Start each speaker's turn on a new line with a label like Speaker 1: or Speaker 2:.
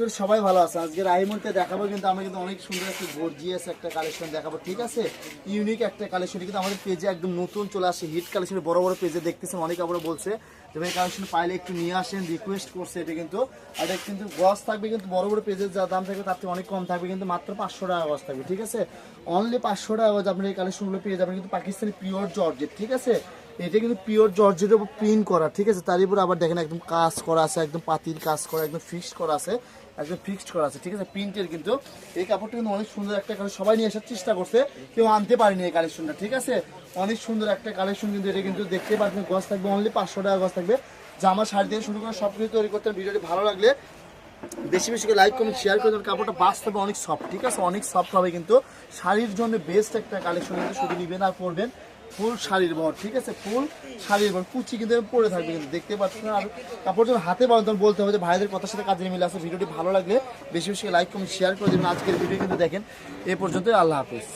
Speaker 1: করি সবাই ভালো আছে। দেখাবো কিন্তু আমরা কিন্তু অনেক সুন্দর একটা কালেকশন দেখাবো, ঠিক আছে? ইউনিক একটা কালেকশন কিন্তু আমাদের পেজে একদম নতুন চলে আসে হিট কালেকশন বড় বড় পেজে অনেক আবার বলছে। ভাই কালেকশন পাইলে একটু নিয়ে আসেন রিকোয়েস্ট করছে এটা কিন্তু। আর কিন্তু থাকবে, কিন্তু বড় বড় পেজের যা দাম তার থেকে অনেক কম থাকবে, কিন্তু মাত্র পাঁচশো টাকা থাকবে, ঠিক আছে? অনলি পাঁচশো টাকা আপনি এই কালেকশনগুলো পেয়ে যাবেন কিন্তু পাকিস্তানি পিওর জর্জেট ঠিক আছে? এটা কিন্তু পিওর জর্জের উপর প্রিন্ট করা, ঠিক আছে? তার উপর আবার দেখেন একদম কাজ করা আছে, একদম পাতির কাজ করা, একদম ফিক্সড করা আছে, একদম ফিক্সড করা আছে, ঠিক আছে? প্রিন্টের কিন্তু এই কাপড়টা কিন্তু অনেক সুন্দর একটা কালেকশন সবাই নিয়ে আসার চেষ্টা করছে, কেউ আনতে পারেনি এই কালেকশনটা ঠিক আছে? অনেক সুন্দর একটা কালেকশন কিন্তু এটা কিন্তু দেখতে পাচ্ছেন গজ থাকবে অনলি পাঁচশো টাকা গজ থাকবে। জামা, শাড়ি থেকে শুরু করে সব কিছু তৈরি করতে ভিডিওটি ভালো লাগলে বেশি বেশি লাইক কমেন্ট শেয়ার করে দেবেন, কাপড়টা বাস্তবে অনেক সফট ঠিক আছে? অনেক সফট হবে কিন্তু, শাড়ির জন্য বেস্ট একটা কালেকশন কিন্তু শুধু নিবেন আর পরবেন। ফুল শাড়ির বর, ঠিক আছে? ফুল শাড়ির বর, কুচি কিন্তু পরে থাকবে কিন্তু, দেখতে পাচ্ছেন আর কাপড় যখন হাতে পাবেন তখন বলতে হবে যে ভাইদের কথার সাথে কাজে মিলে আছে। ভিডিওটি ভালো লাগলে বেশি বেশি লাইক কমেন্ট শেয়ার করে দেবেন। আজকের ভিডিও কিন্তু দেখেন, এ পর্যন্ত আল্লাহ হাফিজ।